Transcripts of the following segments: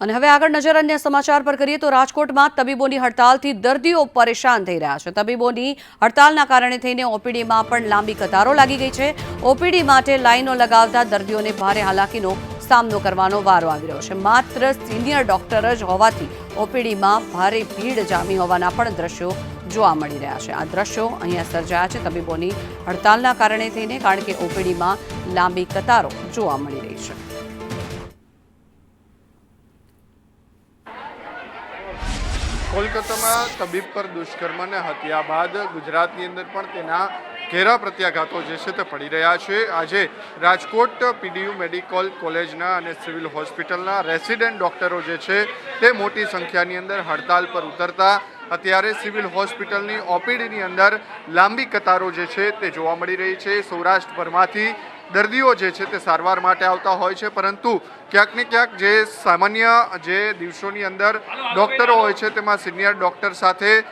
અને હવે આગળ નજર અન્ય સમાચાર પર કરીએ તો રાજકોટમાં તબીબોની હડતાલથી દર્દીઓ પરેશાન થઈ રહ્યા છે. તબીબોની હડતાલના કારણે થઈને ઓપીડીમાં પણ લાંબી કતારો લાગી ગઈ છે. ઓપીડી માટે લાઈનો લગાવતા દર્દીઓને ભારે હાલાકીનો સામનો કરવાનો વારો આવી રહ્યો છે. માત્ર સિનિયર ડોક્ટર જ હોવાથી ઓપીડીમાં ભારે ભીડ જામી હોવાના પણ દ્રશ્યો જોવા મળી રહ્યા છે. આ દ્રશ્યો અહીંયા સર્જાયા છે તબીબોની હડતાલના કારણે થઈને, કારણ કે ઓપીડીમાં લાંબી કતારો જોવા મળી રહી છે. કોલકાતામાં તબીબ પર દુષ્કર્મને હત્યા બાદ ગુજરાતની અંદર પણ તેના ઘેરા પ્રત્યાઘાતો જે છે તે પડી રહ્યા છે. આજે રાજકોટ પીડીયુ મેડિકલ કોલેજના અને સિવિલ હોસ્પિટલના રેસિડેન્ટ ડોક્ટરો જે છે તે મોટી સંખ્યાની અંદર હડતાલ પર ઉતરતા, અત્યારે સિવિલ હોસ્પિટલની ઓપીડીની અંદર લાંબી કતારો જે છે તે જોવા મળી રહી છે. સૌરાષ્ટ્રભરમાંથી દર્દીઓ જે છે તે સારવાર માટે આવતા હોય છે, પરંતુ ક્યાંક ને ક્યાંક જે સામાન્ય જે દિવસોની અંદર ડૉક્ટરો હોય છે, તેમાં સિનિયર ડૉક્ટર સાથે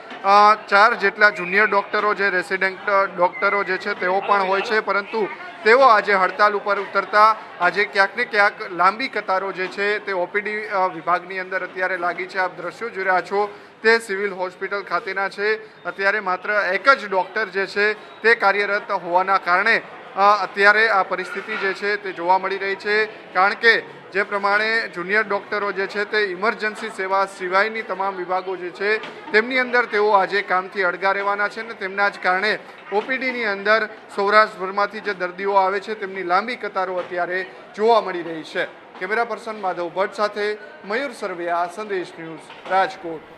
ચાર જેટલા જુનિયર ડૉક્ટરો જે રેસિડેન્ટ ડૉક્ટરો જે છે તેઓ પણ હોય છે, પરંતુ તેઓ આજે હડતાલ ઉપર ઉતરતા, આજે ક્યાંક ને ક્યાંક લાંબી કતારો જે છે તે ઓપીડી વિભાગની અંદર અત્યારે લાગી છે. આપ દ્રશ્યો જોઈ રહ્યા છો, તે સિવિલ હોસ્પિટલ ખાતેના છે. અત્યારે માત્ર એક જ ડૉક્ટર જે છે તે કાર્યરત હોવાના કારણે અત્યારે આ પરિસ્થિતિ જે છે તે જોવા મળી રહી છે. કારણ કે જે પ્રમાણે જુનિયર ડૉક્ટરો જે છે તે ઇમરજન્સી સેવા સિવાયની તમામ વિભાગો જે છે તેમની અંદર તેઓ આજે કામથી અડગા રહેવાના છે ને તેમના જ કારણે ઓપીડીની અંદર સૌરાષ્ટ્રભરમાંથી જે દર્દીઓ આવે છે તેમની લાંબી કતારો અત્યારે જોવા મળી રહી છે. કેમેરા પર્સન માધવ ભટ્ટ સાથે મયુર સરવૈયા, સંદેશ ન્યૂઝ રાજકોટ.